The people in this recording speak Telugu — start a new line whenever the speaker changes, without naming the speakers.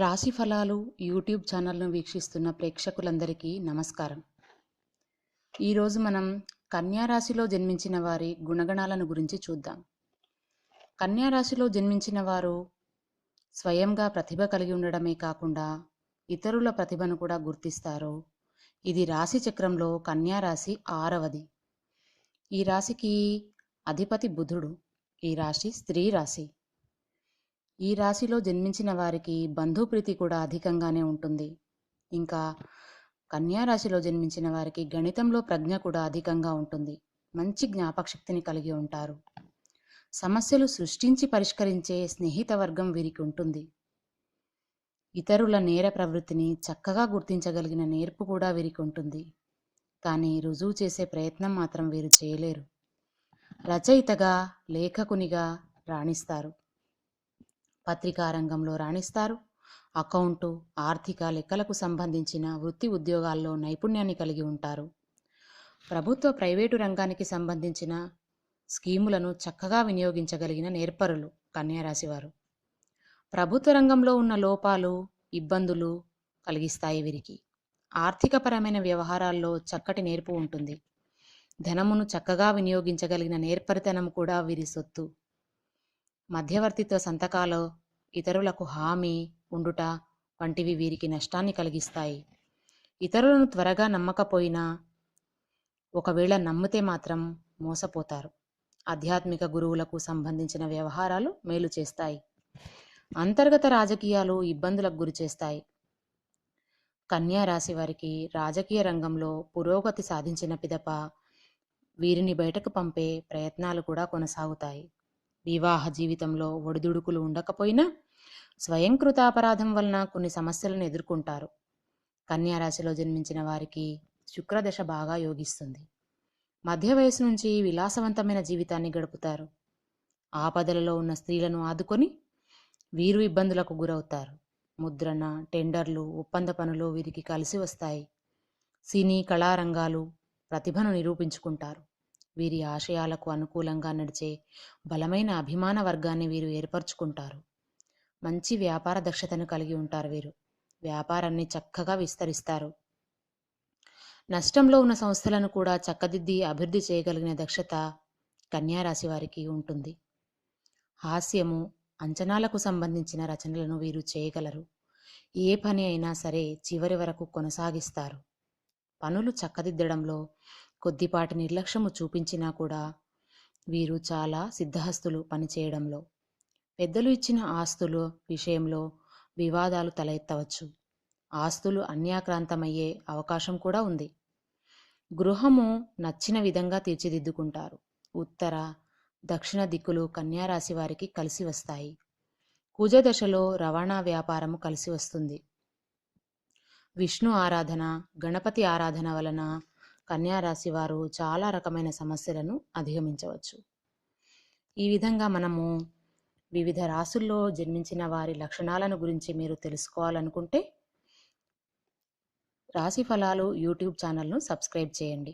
రాశి ఫలాలు యూట్యూబ్ ఛానల్ను వీక్షిస్తున్న ప్రేక్షకులందరికీ నమస్కారం. ఈరోజు మనం కన్యా రాశిలో జన్మించిన వారి గుణగణాలను గురించి చూద్దాం. కన్యా రాశిలో జన్మించిన వారు స్వయంగా ప్రతిభ కలిగి ఉండడమే కాకుండా ఇతరుల ప్రతిభను కూడా గుర్తిస్తారు. ఇది రాశి చక్రంలో కన్యా రాశి ఆరవది. ఈ రాశికి అధిపతి బుధుడు ఈ రాశి స్త్రీ రాశి. ఈ రాశిలో జన్మించిన వారికి బంధుప్రీతి కూడా అధికంగానే ఉంటుంది. ఇంకా కన్యా రాశిలో జన్మించిన వారికి గణితంలో ప్రజ్ఞ కూడా అధికంగా ఉంటుంది. మంచి జ్ఞాపకశక్తిని కలిగి ఉంటారు. సమస్యలు సృష్టించి పరిష్కరించే స్నేహిత వర్గం వీరికి ఉంటుంది. ఇతరుల నేర ప్రవృత్తిని చక్కగా గుర్తించగలిగిన నేర్పు కూడా వీరికి ఉంటుంది. కానీ రుజువు చేసే ప్రయత్నం మాత్రం వీరు చేయలేరు. రచయితగా లేఖకునిగా రాణిస్తారు. పత్రికా రంగంలో రాణిస్తారు. అకౌంటు ఆర్థిక లెక్కలకు సంబంధించిన వృత్తి ఉద్యోగాల్లో నైపుణ్యాన్ని కలిగి ఉంటారు. ప్రభుత్వ ప్రైవేటు రంగానికి సంబంధించిన స్కీములను చక్కగా వినియోగించగలిగిన నేర్పరులు కన్యారాశివారు. ప్రభుత్వ రంగంలో ఉన్న లోపాలు ఇబ్బందులు కలిగిస్తాయి వీరికి. ఆర్థికపరమైన వ్యవహారాల్లో చక్కటి నేర్పు ఉంటుంది. ధనమును చక్కగా వినియోగించగలిగిన నేర్పరితనం కూడా వీరి సొత్తు. మధ్యవర్తిత్వ సంతకాలు ఇతరులకు హామీ ఉండుట వంటివి వీరికి నష్టాన్ని కలిగిస్తాయి. ఇతరులను త్వరగా నమ్మకపోయినా ఒకవేళ నమ్మితే మాత్రం మోసపోతారు. ఆధ్యాత్మిక గురువులకు సంబంధించిన వ్యవహారాలు మేలు చేస్తాయి. అంతర్గత రాజకీయాలు ఇబ్బందులకు గురి చేస్తాయి. కన్యా రాశి వారికి రాజకీయ రంగంలో పురోగతి సాధించిన పిదప వీరిని బయటకు పంపే ప్రయత్నాలు కూడా కొనసాగుతాయి. వివాహ జీవితంలో ఒడిదుడుకులు ఉండకపోయినా స్వయంకృతాపరాధం వలన కొన్ని సమస్యలను ఎదుర్కొంటారు. కన్యారాశిలో జన్మించిన వారికి శుక్రదశ బాగా యోగిస్తుంది. మధ్య వయసు నుంచి విలాసవంతమైన జీవితాన్ని గడుపుతారు. ఆపదలలో ఉన్న స్త్రీలను ఆదుకొని వీరు ఇబ్బందులకు గురవుతారు. ముద్రణ టెండర్లు ఒప్పంద పనులు వీరికి కలిసి వస్తాయి. సినీ కళారంగాలు ప్రతిభను నిరూపించుకుంటారు. వీరి ఆశయాలకు అనుకూలంగా నడిచే బలమైన అభిమాన వర్గాన్ని వీరు ఏర్పరచుకుంటారు. మంచి వ్యాపార దక్షతను కలిగి ఉంటారు వీరు. వ్యాపారాన్ని చక్కగా విస్తరిస్తారు. నష్టంలో ఉన్న సంస్థలను కూడా చక్కదిద్ది అభివృద్ధి చేయగలిగిన దక్షత కన్యారాశి వారికి ఉంటుంది. హాస్యము అంచనాలకు సంబంధించిన రచనలను వీరు చేయగలరు. ఏ పని అయినా సరే చివరి వరకు కొనసాగిస్తారు. పనులు చక్కదిద్దడంలో కొద్దిపాటి నిర్లక్ష్యము చూపించినా కూడా వీరు చాలా సిద్ధహస్తులు పనిచేయడంలో. పెద్దలు ఇచ్చిన ఆస్తులు విషయంలో వివాదాలు తలెత్తవచ్చు. ఆస్తులు అన్యాక్రాంతమయ్యే అవకాశం కూడా ఉంది. గృహము నచ్చిన విధంగా తీర్చిదిద్దుకుంటారు. ఉత్తర దక్షిణ దిక్కులు కన్యారాశి వారికి కలిసి వస్తాయి. కుజదశలో రవాణా వ్యాపారము కలిసి వస్తుంది. విష్ణు ఆరాధన గణపతి ఆరాధన వలన కన్యారాశి వారు చాలా రకమైన సమస్యలను అధిగమించవచ్చు. ఈ విధంగా మనము వివిధ రాసుల్లో జన్మించిన వారి లక్షణాలను గురించి మీరు తెలుసుకోవాలనుకుంటే రాశి ఫలాలు యూట్యూబ్ ఛానల్ను సబ్స్క్రైబ్ చేయండి.